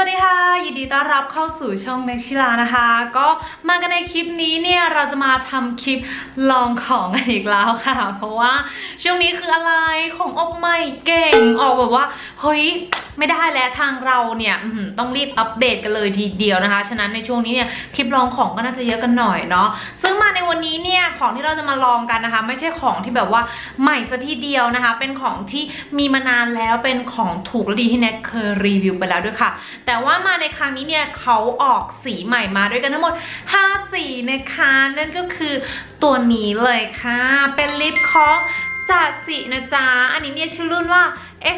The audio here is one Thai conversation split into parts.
วัสดีค่ะ ยินดีต้อนรับเข้าสู่ช่องเมกชิลานะคะ ก็มากันในคลิปนี้เนี่ยเราจะมาทำคลิปลองของกันอีกแล้วค่ะ เพราะว่าช่วงนี้คืออะไรของออกใหม่เก่งออกแบบว่าเฮ้ยไม่ได้แล้วทางเราเนี่ยต้องรีบอัปเดตกันเลยทีเดียวนะคะ ฉะนั้นในช่วงนี้เนี่ยคลิปลองของก็น่าจะเยอะกันหน่อยเนาะซึ่งมาในวันนี้เนี่ยของที่เราจะมาลองกันนะคะ ไม่ใช่ของที่แบบว่าใหม่ซะทีเดียวนะคะ เป็นของที่มีมานานแล้วเป็นของถูกและดีที่แน็กเคยรีวิวไปแล้วด้วยค่ะแต่ว่ามาในครั้งนี้เนี่ยเขาออกสีใหม่มาด้วยกันทั้งหมด 5 สีนะคะ นั่นก็คือตัวนี้เลยค่ะ เป็นลิปของ สาสินะจ๊ะ อันนี้เนี่ยชื่อรุ่นว่า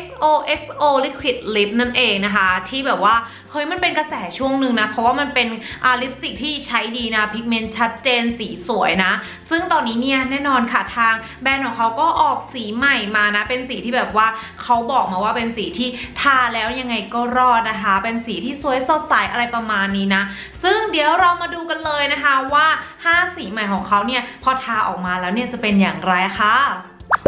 XOXO Liquid Lip นั่นเองนะคะ ที่แบบว่า เฮ้ยมันเป็นกระแสช่วงหนึ่งนะ เพราะว่ามันเป็นอาลิปสติกที่ใช้ดีนะ พิกเมนต์ชัดเจนสีสวยนะ ซึ่งตอนนี้เนี่ยแน่นอนค่ะทางแบรนด์ของเขาก็ออกสีใหม่มานะ เป็นสีที่แบบว่าเขาบอกมาว่าเป็นสีที่ทาแล้วยังไงก็รอดนะคะ เป็นสีที่สวยสดใสอะไรประมาณนี้นะ ซึ่งเดี๋ยวเรามาดูกันเลยนะคะว่า 5 สีใหม่ของเขาเนี่ยพอทาออกมาแล้วเนี่ยจะเป็นอย่างไรคะ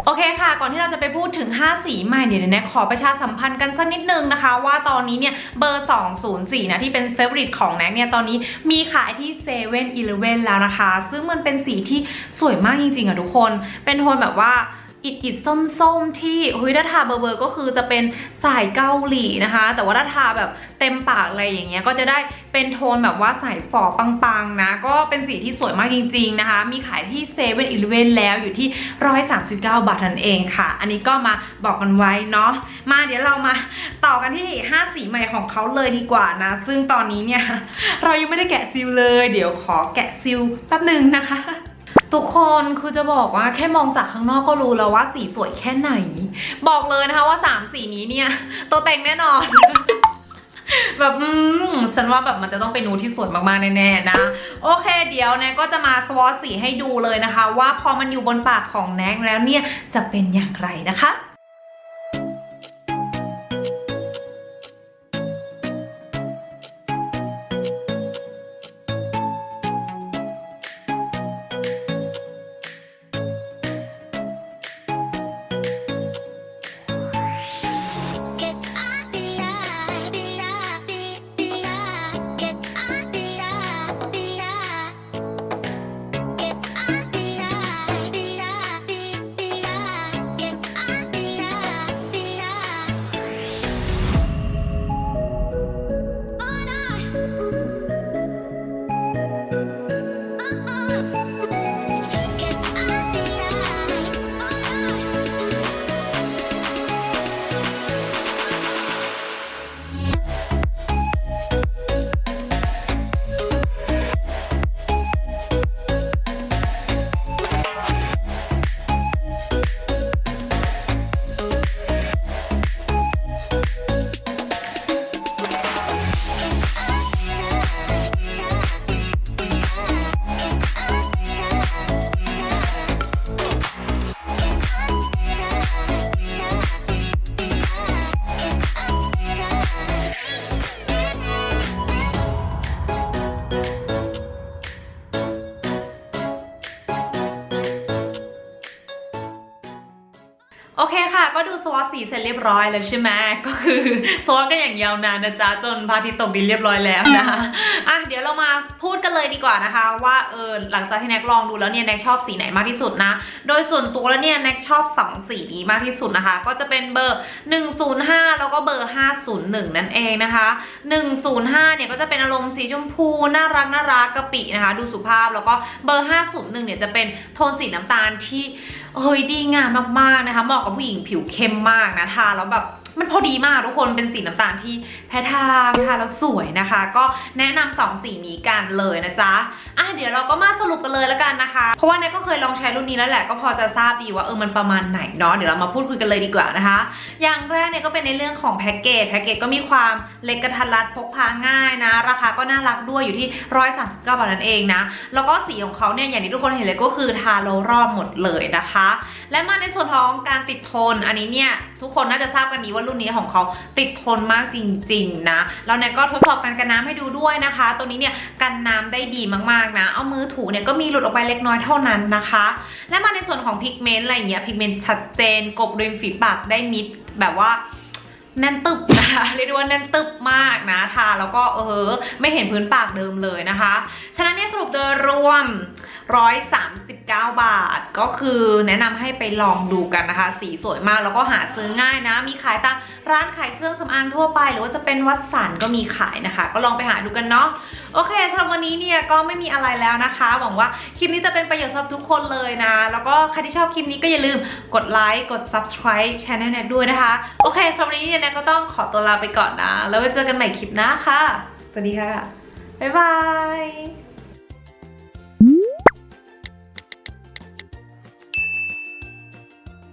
โอเคค่ะ ก่อนที่เราจะไปพูดถึง 5 สีใหม่เดี๋ยวนะขอประชาสัมพันธ์กันสักนิดนึงนะคะ ว่าตอนนี้เนี่ยเบอร์ 204 นะ ที่เป็นเฟเวอริตของแน็กเนี่ย ตอนนี้มีขายที่7 e เ e ่ e อแล้วนะคะ ซึ่งมันเป็นสีที่สวยมากจริงๆอะทุกคน เป็นโทนแบบว่า อิดอิดส้มส้มๆ ที่เฮ้ยถ้าทาเบอร์เบอร์ก็คือจะเป็นสายเกาหลีนะคะ แต่ว่าถ้าทาแบบเต็มปากอะไรอย่างเงี้ยก็จะได้เป็นโทนแบบว่าสายฝอปังๆนะ ก็เป็นสีที่สวยมากจริง ๆนะคะ มีขายที่เซเว่นอีเลเวนแล้วอยู่ที่ 139 บาทนั่นเองค่ะ อันนี้ก็มาบอกกันไว้เนาะมาเดี๋ยวเรามาต่อกันที่ 5 สีใหม่ของเขาเลยดีกว่านะ ซึ่งตอนนี้เนี่ยเรายังไม่ได้แกะซิลเลย เดี๋ยวขอแกะซิลแป๊บหนึ่งนะคะ ทุกคนคือจะบอกว่าแค่มองจากข้างนอกก็รู้แล้วว่าสีสวยแค่ไหน บอกเลยนะคะว่า 3 สีนี้เนี่ย ตัวเต็งแน่นอน แบบอืมฉันว่าแบบมันจะต้องเป็นนูที่สวยมากๆแน่ๆนะ โอเค เดี๋ยวแนกก็จะมาสวอตสีให้ดูเลยนะคะ ว่าพอมันอยู่บนปากของแนกแล้วเนี่ยจะเป็นอย่างไรนะคะ ก็ดูสวอตสีเสร็จเรียบร้อยแล้วใช่ไหมก็คือสวอตกันอย่างยาวนานนะจ๊ะจนพระอาทิตย์ตกดินเรียบร้อยแล้วนะคะอะเดี๋ยวเรามาพูดกันเลยดีกว่านะคะ ว่าเออหลังจากที่แน็กลองดูแล้วเนี่ยแน็กชอบสีไหนมากที่สุดนะ โดยส่วนตัวแล้วเนี่ยแน็กชอบสองสีนี้มากที่สุดนะคะ ก็จะเป็นเบอร์ 105 แล้วก็เบอร์ 501 นั่นเองนะคะ 105 เนี่ยก็จะเป็นอารมณ์สีชมพูน่ารักน่ารักกะปินะคะ ดูสุภาพแล้วก็เบอร์ 501 เนี่ยจะเป็นโทนสีน้ำตาลที่เฮ้ยดีงามมากๆนะคะเหมาะกับผู้หญิงผิวเข้มมากนะทาแล้วแบบ มันพอดีมากทุกคนเป็นสีน้ำตาลที่แพ้ทางทาแล้วสวยนะคะ ก็แนะนำสองสีนี้กันเลยนะจ๊ะอะเดี๋ยวเราก็มาสรุปกันเลยแล้วกันนะคะ เพราะว่าแนก็เคยลองใช้รุ่นนี้แล้วแหละก็พอจะทราบดีว่าเออมันประมาณไหนเนาะเดี๋ยวเรามาพูดคุยกันเลยดีกว่านะคะ อย่างแรกเนี่ยก็เป็นในเรื่องของแพ็กเกจแพ็กเกจก็มีความเล็กกระทัดรัดพกพาง่ายนะ ราคาก็น่ารักด้วยอยู่ที่ 139 บาทนั่นเองนะแล้วก็สีของเขาเนี่ยอย่างที่ทุกคนเห็นเลยก็คือทาโลรอดหมดเลยนะคะ และมาในส่วนของการติดทนอันนี้เนี่ยทุกคนน่าจะทราบกันดีว่ารุ่นนี้ของเขาติดทนมากจริง ๆ นะแล้วเนี่ยก็ทดสอบการกันน้ำให้ดูด้วยนะคะ ตัวนี้เนี่ยกันน้ำได้ดีมากๆนะ เอามือถูเนี่ยก็มีหลุดออกไปเล็กน้อยเท่านั้นนะคะ และมาในส่วนของพิกเมนต์อะไรอย่างเงี้ยพิกเมนต์ชัดเจนกบริมฝีปากได้มิดแบบว่าแน่นตึบนะคะเรียกได้ว่าแน่นตึบมากนะทาแล้วก็เออไม่เห็นพื้นปากเดิมเลยนะคะ ฉะนั้นเนี่ยสรุปโดยรวม 139 บาท ก็คือแนะนำให้ไปลองดูกันนะคะ สีสวยมากแล้วก็หาซื้อง่ายนะ มีขายตามร้านขายเครื่องสำอางทั่วไป หรือว่าจะเป็นวัดสันก็มีขายนะคะ ก็ลองไปหาดูกันเนาะโอเคสำหรับวันนี้เนี่ยก็ไม่มีอะไรแล้วนะคะ หวังว่าคลิปนี้จะเป็นประโยชน์สำหรับทุกคนเลยนะ แล้วก็ใครที่ชอบคลิปนี้ก็อย่าลืมกดไลค์กด subscribe ช anel แน็ด้วยนะคะ โอเคสำหรับวันนี้เนี่ยแน็กก็ต้องขอตัวลาไปก่อนนะ แล้วไว้เจอกันใหม่คลิปหน้าค่ะสวัสดีค่ะบ๊ายบาย